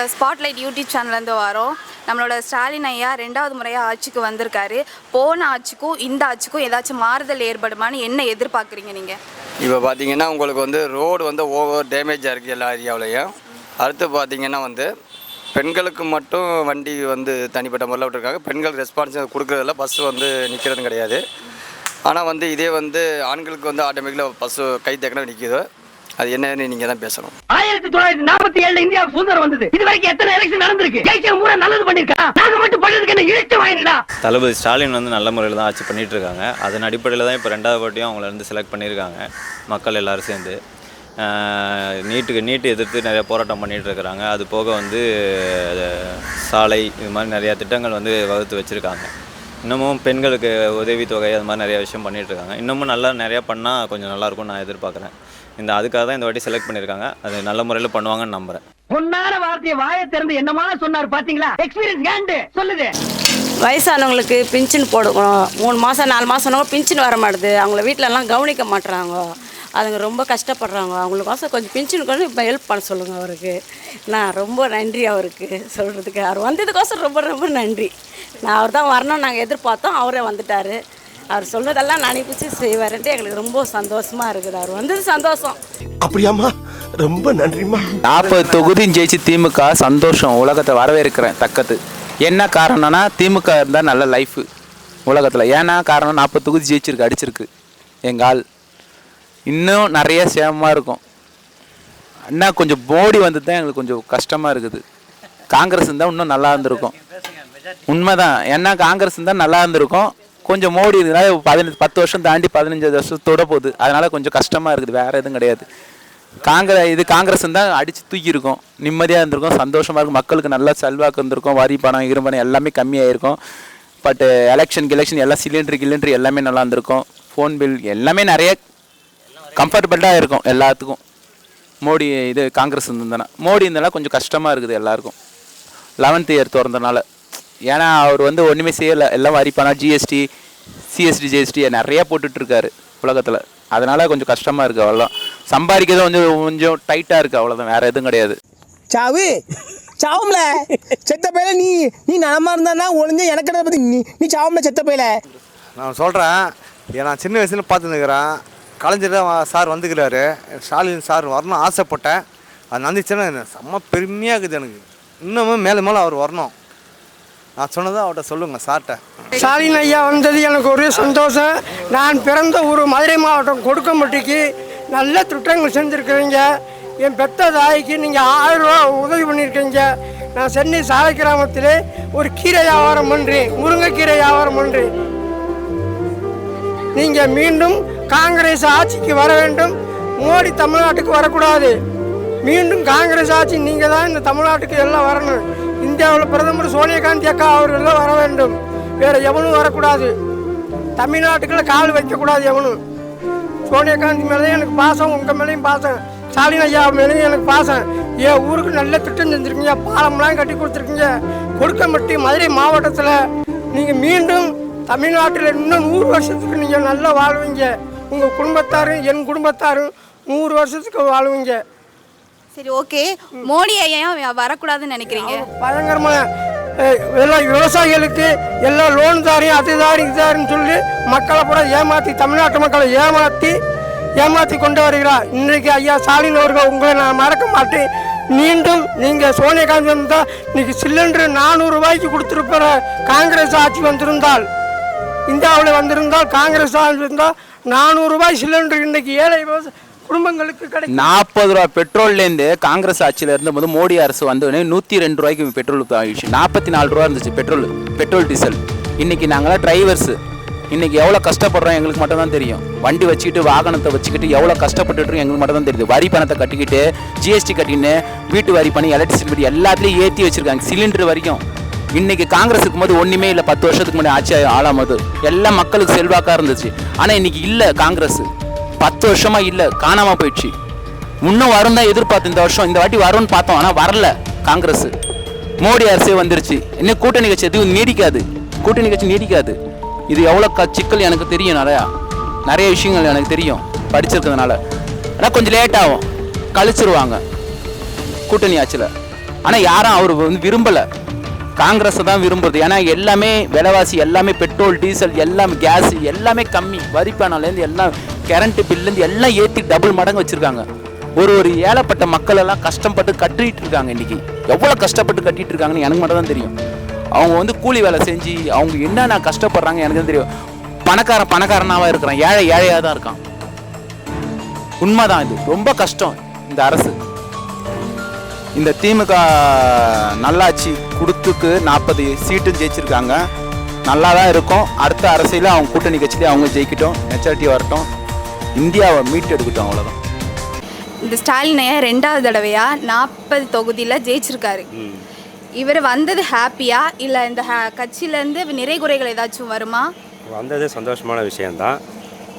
நாங்கள் spotlight YouTube சேனல்லேருந்து வரோம். நம்மளோட ஸ்டாலின் ஐயா ரெண்டாவது முறையாக ஆட்சிக்கு வந்திருக்காரு. போன ஆட்சிக்கும் இந்த ஆட்சிக்கும் ஏதாச்சும் மாறுதல் ஏற்படுமான்னு என்ன எதிர்பார்க்குறீங்க நீங்கள் இப்போ பார்த்தீங்கன்னா உங்களுக்கு வந்து ரோடு வந்து ஓவர் டேமேஜாக இருக்குது எல்லா ஏரியாவிலையும். அடுத்து பார்த்தீங்கன்னா வந்து பெண்களுக்கு மட்டும் வண்டி வந்து தனிப்பட்ட முறையில் விட்டுருக்காங்க. பெண்கள் ரெஸ்பான்ஸ் கொடுக்குறதில்ல பஸ்ஸு வந்து நிற்கிறதும் கிடையாது. ஆனால் வந்து இதே வந்து ஆண்களுக்கு வந்து ஆட்டோமேட்டிக்காக பஸ்ஸு கை தக்கன நிற்கிது அது என்னன்னு நீங்கள் தான் பேசணும். ஆயிரத்தி தொள்ளாயிரத்தி நாற்பத்தி ஏழுல இந்தியா சுதந்திரம் வந்தது. இது வரைக்கும் எத்தனை எலெக்ஷன் நடந்திருக்கு? ஜெயிச்ச முறை நல்லது பண்ணிருக்கா நாங்க மட்டும் பண்ணதுக்கு என்ன இழுத்து வாங்கிடா தளபதி ஸ்டாலின் வந்து நல்ல முறையில் தான் ஆட்சி பண்ணிட்டு இருக்காங்க அதன் அடிப்படையில் தான் இப்போ ரெண்டாவது வாட்டியும் அவங்கள வந்து செலக்ட் பண்ணியிருக்காங்க. மக்கள் எல்லாரும் சேர்ந்து. நீட்டுக்கு நீட்டு எதிர்த்து நிறைய போராட்டம் பண்ணிட்டு இருக்கிறாங்க அது போக வந்து சாலை இது மாதிரி நிறையா திட்டங்கள் வந்து வகுத்து வச்சுருக்காங்க. இன்னமும் பெண்களுக்கு உதவித்தொகை அது மாதிரி நிறைய விஷயம் பண்ணிகிட்டு இருக்காங்க இன்னமும் நல்லா நிறையா பண்ணால் கொஞ்சம் நல்லாயிருக்கும்னு நான் எதிர்பார்க்குறேன். இந்த அதுக்காக தான் இந்த வாட்டி செலக்ட் பண்ணியிருக்காங்க அது நல்ல முறையில் பண்ணுவாங்கன்னு நம்புகிறேன் பொன்னான வார்த்தையை வாயை திறந்து என்னமா சொன்னார் பாத்தீங்களா? எக்ஸ்பீரியன்ஸ் கேண்டு சொல்லுது வயசானவங்களுக்கு பிஞ்சின் போடுவோம். மூணு மாதம் நாலு மாதம் பிஞ்சின் வர மாட்டுது. அவங்கள வீட்டிலலாம் கவனிக்க மாட்டுறாங்க. அதுங்க ரொம்ப கஷ்டப்படுறாங்க. அவங்களுக்கோசம் கொஞ்சம் பிஞ்சின் கொஞ்சம் இப்போ ஹெல்ப் பண்ண சொல்லுங்கள் அவருக்கு. நான் ரொம்ப நன்றி அவருக்கு. சொல்கிறதுக்கு அவர் வந்ததுக்கோசரம் ரொம்ப ரொம்ப நன்றி. நான் அவர் தான் வரணும்னு நாங்கள் எதிர்பார்த்தோம். அவரே வந்துட்டார். அவர் சொல்றதெல்லாம் நினைப்பிச்சு செய்வாருன்ட்டு எங்களுக்கு ரொம்ப சந்தோஷமாக இருக்குது. அவர் வந்தது சந்தோஷம். அப்படியாம்மா? ரொம்ப நன்றிம்மா. நாற்பது தொகுதியும் ஜெயிச்சு திமுக சந்தோஷம். உலகத்தை வரவேற்கிறேன் தக்கது என்ன காரணம்னா திமுக இருந்தால் நல்ல லைஃபு உலகத்தில். ஏன்னா காரணம் நாற்பது தொகுதி ஜெயிச்சிருக்கு அடிச்சிருக்கு. எங்கள் ஆள். இன்னும் நிறைய சேமமாக இருக்கும். அண்ணா கொஞ்சம் மோடி வந்து தான் எங்களுக்கு கொஞ்சம் கஷ்டமாக இருக்குது. காங்கிரஸ் இருந்தால் இன்னும் நல்லா இருந்திருக்கும். உண்மைதான். ஏன்னா காங்கிரஸ் இருந்தால் நல்லா இருந்திருக்கும். கொஞ்சம் மோடி இருந்தால் பதினஞ்சு பத்து வருஷம் தாண்டி பதினஞ்சு வருஷத்தோட போகுது. அதனால கொஞ்சம் கஷ்டமாக இருக்குது. வேற எதுவும் கிடையாது. காங்கிரஸ் இது காங்கிரஸ் தான் அடித்து தூக்கி இருக்கும் நிம்மதியாக இருந்திருக்கும். சந்தோஷமாக இருக்கும். மக்களுக்கு நல்லா செல்வாக்கு இருந்திருக்கும் வரி பணம் இரும்பணம் எல்லாமே கம்மியாயிருக்கும். பட்டு எலெக்ஷன் கிலெக்ஷன் எல்லாம் சிலிண்டர் கிலிண்டர் எல்லாமே நல்லா இருந்திருக்கும். ஃபோன் பில் எல்லாமே நிறைய கம்ஃபர்டபுளாக இருக்கும் எல்லாத்துக்கும். மோடி இது காங்கிரஸ் இருந்ததுன்னா. மோடி இருந்தாலும் கொஞ்சம் கஷ்டமாக இருக்குது எல்லாருக்கும். லெவன்த் இயர் திறந்தனால ஏன்னா அவர் வந்து ஒன்றுமே செய்யலை. எல்லாம் வரி பணம் ஜிஎஸ்டி சிஎஸ்டி ஜிஎஸ்டி நிறைய போட்டுட்ருக்காரு உலகத்தில். அதனால கொஞ்சம் கஷ்டமாக இருக்குது அவ்வளோதான் சம்பாதிக்கிறது கொஞ்சம் கொஞ்சம் டைட்டாக இருக்குது அவ்வளோதான் வேறு எதுவும் கிடையாது. சாவு சாவும்ல. செத்த பையில நீ நீ நலமா இருந்தானா ஒளிஞ்ச எனக்கு என்ன பத்தி நீ நீ சாவும்ல செத்த பையில. நான் சொல்கிறேன் நான் சின்ன வயசுல பார்த்துருக்கிறேன். கலைஞர் சார் வந்துக்கிறாரு ஸ்டாலின் சார் வரணும் ஆசைப்பட்டேன். அது நடந்துச்சுன்னா செம்ம பெருமையாக இருக்குது எனக்கு. இன்னமும் மேலே மேலே அவர் வரணும். நான் சொன்னதை அவட்ட சொல்லுங்கள் சார்கிட்ட ஸ்டாலின் ஐயா வந்தது எனக்கு ஒரே சந்தோஷம். நான் பிறந்த ஊர் மதுரை மாவட்டம் கொடுக்கம்பட்டிக்கு நல்ல திட்டங்கள் செஞ்சுருக்கிறீங்க. என் பெத்த தாய்க்கு நீங்கள் ஆயிரம் ரூபா உதவி பண்ணியிருக்கீங்க. நான் சென்னை சாலை கிராமத்தில் ஒரு கீரை வியாபாரம் பண்ணுறேன் முருங்கைக்கீரை வியாபாரம் பண்ணுறேன் நீங்கள் மீண்டும் காங்கிரஸ் ஆட்சிக்கு வர வேண்டும். மோடி தமிழ்நாட்டுக்கு வரக்கூடாது. மீண்டும் காங்கிரஸ் ஆட்சி நீங்கள் தான் இந்த தமிழ்நாட்டுக்கு எல்லாம் வரணும். இந்தியாவில் பிரதமர் சோனியா காந்தி அக்கா அவர்கள் தான் வர வேண்டும். வேற எவனும் வரக்கூடாது. தமிழ்நாட்டுக்குள்ள கால் வைக்கக்கூடாது எவனும். சோனியா காந்தி மேலேயும் எனக்கு பாசம் உங்கள் மேலேயும் பாசம். ஸ்டாலின் ஐயா மேலேயும் எனக்கு பாசம். என் ஊருக்கு நல்ல திட்டம் செஞ்சுருக்கீங்க பாலம்லாம் கட்டி கொடுத்துருக்கீங்க. கொடுக்கம்பட்டி மதுரை மாவட்டத்தில் நீங்கள் மீண்டும் தமிழ்நாட்டில் இன்னும் நூறு வருஷத்துக்கு நீங்கள் நல்லா வாழ்வீங்க. உங்கள் குடும்பத்தாரும் என் குடும்பத்தாரும் நூறு வருஷத்துக்கு வாழ்வீங்க. சரி ஓகே மோடி ஐயா ஏன் வரக்கூடாதுன்னு நினைக்கிறீங்க? பயங்கரமாக எல்லாம் விவசாயிகளுக்கு எல்லாம் லோன் தாரையும் அது தாரி இதுதாரின்னு சொல்லி மக்களை கூட ஏமாற்றி தமிழ்நாட்டு மக்களை ஏமாற்றி ஏமாற்றி கொண்டு வருகிறார். இன்றைக்கு ஐயா ஸ்டாலின் அவர்கள் உங்களை நான் மறக்க மாட்டேன். மீண்டும் நீங்கள் சோனியா காந்தி வந்தால் இன்னைக்கு சிலிண்டர் நானூறு ரூபாய்க்கு கொடுத்துருப்பிற காங்கிரஸ் ஆட்சி வந்திருந்தால் இந்தியாவில் வந்திருந்தால் காங்கிரஸ் ஆட்சி இருந்தால் நானூறுரூபாய் சிலிண்டர் இன்றைக்கி ஏழை விவசாய குடும்பங்களுக்கு கிடைக்கும். நாற்பது ரூபா பெட்ரோல்லேருந்து காங்கிரஸ் ஆட்சியில் இருந்தபோது மோடி அரசு வந்தோடனே நூற்றி ரெண்டு ரூபாய்க்கு பெட்ரோல் ஆயிடுச்சு. நாற்பத்தி நாலு ரூபா இருந்துச்சு பெட்ரோல் பெட்ரோல் டீசல். இன்றைக்கி நாங்களாம் டிரைவர்ஸு இன்றைக்கி எவ்வளோ கஷ்டப்படுறோம் எங்களுக்கு மட்டும் தான் தெரியும். வண்டி வச்சுக்கிட்டு வாகனத்தை வச்சுக்கிட்டு எவ்வளோ கஷ்டப்பட்டுட்டு எங்களுக்கு மட்டும் தான் தெரியுது. வரி பணத்தை கட்டிக்கிட்டு ஜிஎஸ்டி கட்டின்னு வீட்டு வரி பண்ணி எலக்ட்ரிசிட்டி பில் எல்லாத்துலேயும் ஏற்றி வச்சுருக்காங்க சிலிண்டர் வரைக்கும். இன்றைக்கி காங்கிரஸ் இருக்கும்போது ஒன்றுமே இல்லை. பத்து வருஷத்துக்கு முன்னாடி ஆட்சி ஆளாமது எல்லாம் மக்களுக்கு செல்வாக்காக இருந்துச்சு. ஆனால் இன்றைக்கி இல்லை காங்கிரஸ். பத்து வருஷமா இல்லை காணாமல் போயிடுச்சு. இன்னும் வரும் தான் எதிர்பார்த்து இந்த வருஷம். இந்த வாட்டி வரும்னு பார்த்தோம் ஆனால் வரல காங்கிரஸ். மோடி அரசே வந்துருச்சு. இன்னும் கூட்டணி கட்சி எதுவும் நீடிக்காது. கூட்டணி கட்சி நீடிக்காது. இது எவ்வளோ க சிக்கல் எனக்கு தெரியும் நிறையா. நிறைய விஷயங்கள் எனக்கு தெரியும் படிச்சிருக்கிறதுனால. ஆனால் கொஞ்சம் லேட் ஆகும். கழிச்சிருவாங்க கூட்டணி ஆட்சியில். ஆனால் யாரும் அவர் வந்து விரும்பலை. காங்கிரஸை தான் விரும்புறது. ஏன்னா எல்லாமே விலைவாசி எல்லாமே பெட்ரோல் டீசல் எல்லாமே கேஸ் எல்லாமே கம்மி. வரி பணம்லேருந்து எல்லாம் கரண்ட் பில்லேருந்து எல்லாம் ஏற்றி டபுள் மடங்கு வச்சுருக்காங்க. ஒரு ஒரு ஏழைப்பட்ட மக்கள் எல்லாம் கஷ்டப்பட்டு கட்டிட்டு இருக்காங்க இன்றைக்கி எவ்வளோ கஷ்டப்பட்டு கட்டிட்டு இருக்காங்கன்னு எனக்கு மட்டும் தான் தெரியும். அவங்க வந்து கூலி வேலை செஞ்சு அவங்க என்னென்ன கஷ்டப்படுறாங்க எனக்கு தான் தெரியும். பணக்காரன் பணக்காரனாக இருக்கிறான். ஏழை ஏழையாக தான் இருக்கான். உண்மைதான் இது. ரொம்ப கஷ்டம் இந்த அரசு. இந்த திமுக நல்லாட்சி கொடுத்துக்கு நாற்பது சீட்டும் ஜெயிச்சிருக்காங்க. நல்லா தான் இருக்கும். அடுத்த அரசியல அவங்க கூட்டணி கட்சியிலே அவங்க ஜெயிக்கட்டும். மெச்சாரிட்டி வரட்டும். இந்தியாவை மீட்டு எடுக்கட்டும் அவ்வளோதான் இந்த ஸ்டாலின் ஐயா ரெண்டாவது தடவையா நாற்பது தொகுதியில் ஜெயிச்சிருக்காரு. இவர் வந்தது ஹாப்பியா? இல்லை இந்த ஹே- கட்சியிலேருந்து நிறை குறைகள் ஏதாச்சும் வருமா? வந்தது சந்தோஷமான விஷயந்தான்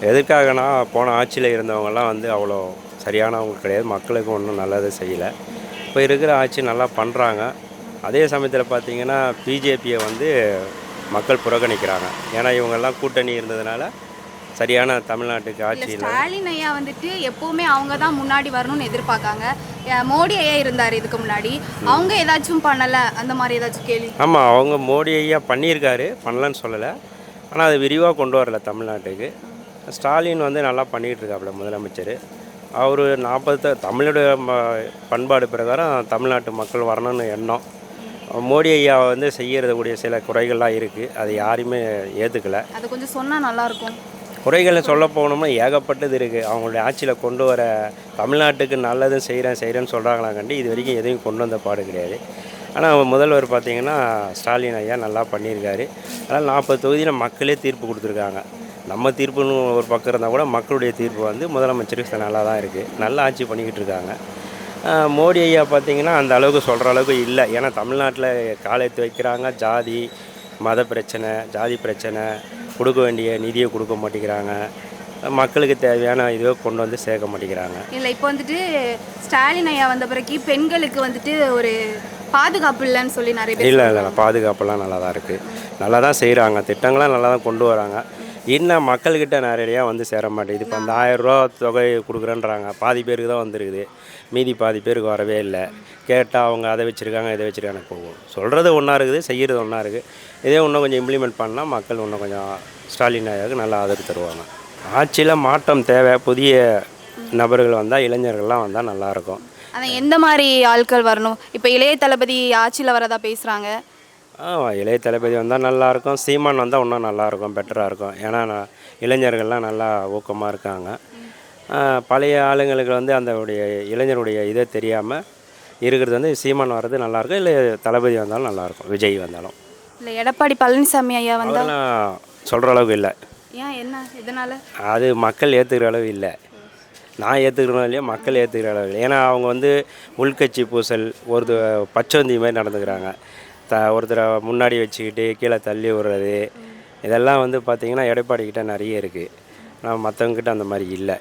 எதுக்காகனா போன ஆட்சியில் இருந்தவங்கெல்லாம் வந்து அவ்வளோ சரியானவங்க கிடையாது. மக்களுக்கு ஒன்றும் நல்லது செய்யலை. இப்போ இருக்கிற ஆட்சி நல்லா பண்ணுறாங்க அதே சமயத்தில் பார்த்தீங்கன்னா பிஜேபியை வந்து மக்கள் புறக்கணிக்கிறாங்க. ஏன்னா இவங்கெல்லாம் கூட்டணி இருந்ததுனால சரியான தமிழ்நாட்டுக்கு ஆட்சி ஸ்டாலின் ஐயா வந்துட்டு எப்பவுமே அவங்க தான் முன்னாடி வரணும்னு எதிர்பார்க்காங்க. மோடி ஐயா இருந்தார் இதுக்கு முன்னாடி. அவங்க ஏதாச்சும் பண்ணல அந்த மாதிரி ஏதாச்சும் கேள்வி? ஆமாம் அவங்க மோடி ஐயா பண்ணியிருக்காரு பண்ணலன்னு சொல்லலை. ஆனால் அது விரிவாக கொண்டு வரல தமிழ்நாட்டுக்கு. ஸ்டாலின் வந்து நல்லா பண்ணிகிட்டு இருக்காப்புல முதலமைச்சர். அவர் நாற்பது தமிழுடைய ம- பண்பாடு பிரகாரம் தமிழ்நாட்டு மக்கள் வரணும்னு எண்ணம். மோடி ஐயா வந்து செய்யறதுக்கூடிய சில குறைகள்லாம் இருக்குது அது யாரையுமே ஏற்றுக்கலை அதை கொஞ்சம் சொன்னா நல்லா இருக்கும். குறைகளை சொல்ல போகணும்னா ஏகப்பட்டது இருக்குது அவங்களுடைய ஆட்சியில் கொண்டு வர தமிழ்நாட்டுக்கு நல்லதும் செய்கிறேன் செய்கிறேன்னு சொல்கிறாங்களாங்கண்டி இது வரைக்கும் எதையும் கொண்டு வந்த பாடு கிடையாது. ஆனால் முதல்வர் பார்த்தீங்கன்னா ஸ்டாலின் ஐயா நல்லா பண்ணியிருக்காரு. அதனால் நாற்பது தொகுதியில் மக்களே தீர்ப்பு கொடுத்துருக்காங்க. நம்ம தீர்ப்புன்னு ஒரு பக்கம் இருந்தால் கூட மக்களுடைய தீர்ப்பு வந்து முதலமைச்சருக்கு நல்லா தான் இருக்குது நல்லா ஆட்சி பண்ணிக்கிட்டு இருக்காங்க. மோடி ஐயா பார்த்தீங்கன்னா அந்த அளவுக்கு சொல்கிற அளவுக்கு இல்லை. ஏன்னா தமிழ்நாட்டில் காலை வைக்கிறாங்க. ஜாதி மத பிரச்சனை ஜாதி பிரச்சனை கொடுக்க வேண்டிய நிதியை கொடுக்க மாட்டேங்கிறாங்க. மக்களுக்கு தேவையான இதுவை கொண்டு வந்து சேர்க்க மாட்டேங்கிறாங்க. இல்லை இப்போ வந்துட்டு ஸ்டாலின் ஐயா வந்த பிறகு பெண்களுக்கு வந்துட்டு ஒரு பாதுகாப்பு இல்லைன்னு சொல்லி நிறைய பேர் இல்லை இல்லை பாதுகாப்பெல்லாம் நல்லா தான் இருக்குது நல்லா தான் செய்கிறாங்க திட்டங்கள்லாம் நல்லா தான் கொண்டு வராங்க. இன்னும் மக்கள்கிட்ட நிறையா வந்து சேர மாட்டேங்குது. இப்போ அந்த ஆயிரரூவா தொகை கொடுக்குறேன்றாங்க. பாதி பேருக்கு தான் வந்துருக்குது. மீதி பாதி பேருக்கு வரவே இல்லை. கேட்டால் அவங்க அதை வச்சுருக்காங்க இதை வச்சுருக்காங்க போகும். சொல்கிறது ஒன்றா இருக்குது செய்கிறது ஒன்றா இருக்குது. இதே இன்னும் கொஞ்சம் இம்ப்ளிமெண்ட் பண்ணால் மக்கள் இன்னும் கொஞ்சம் ஸ்டாலின் ஐயாவுக்கு நல்லா ஆதரவு தருவாங்க. ஆட்சியில் மாற்றம் தேவை புதிய நபர்கள் வந்தால் இளைஞர்கள்லாம் வந்தால் நல்லாயிருக்கும் அதான் எந்த மாதிரி ஆட்கள் வரணும்? இப்போ இளைய தளபதி ஆட்சியில் வரதா பேசுகிறாங்க ஆ இளைய தளபதி வந்தால் நல்லாயிருக்கும் சீமான் வந்தால் இன்னும் நல்லாயிருக்கும் பெட்டராக இருக்கும். ஏன்னா இளைஞர்கள்லாம் நல்லா ஊக்கமாக இருக்காங்க. பழைய ஆளுங்களுக்கு வந்து அந்த உடைய இளைஞருடைய இதை தெரியாமல் இருக்கிறது வந்து சீமான் வர்றது நல்லாயிருக்கும் இல்லை தளபதி வந்தாலும் நல்லாயிருக்கும் விஜய் வந்தாலும். இல்லை எடப்பாடி பழனிசாமி ஐயா வந்தா அதெல்லாம் சொல்கிற அளவுக்கு இல்லை. ஏன் என்ன? இதனால அது மக்கள் ஏற்றுக்கிற அளவு இல்லை. நான் ஏற்றுக்கிறோம் இல்லையா மக்கள் ஏற்றுக்கிற அளவு இல்லை. ஏன்னா அவங்க வந்து உள்கட்சி பூசல் ஒரு பச்சவந்தி மாதிரி நடந்துக்கிறாங்க. த ஒருத்தரை முன்னாடி வச்சுக்கிட்டு கீழே தள்ளி விடுறது. இதெல்லாம் வந்து பார்த்திங்கன்னா எடப்பாடி கிட்ட நிறைய இருக்குது ஆனால் மற்றவங்கக்கிட்ட அந்த மாதிரி இல்லை.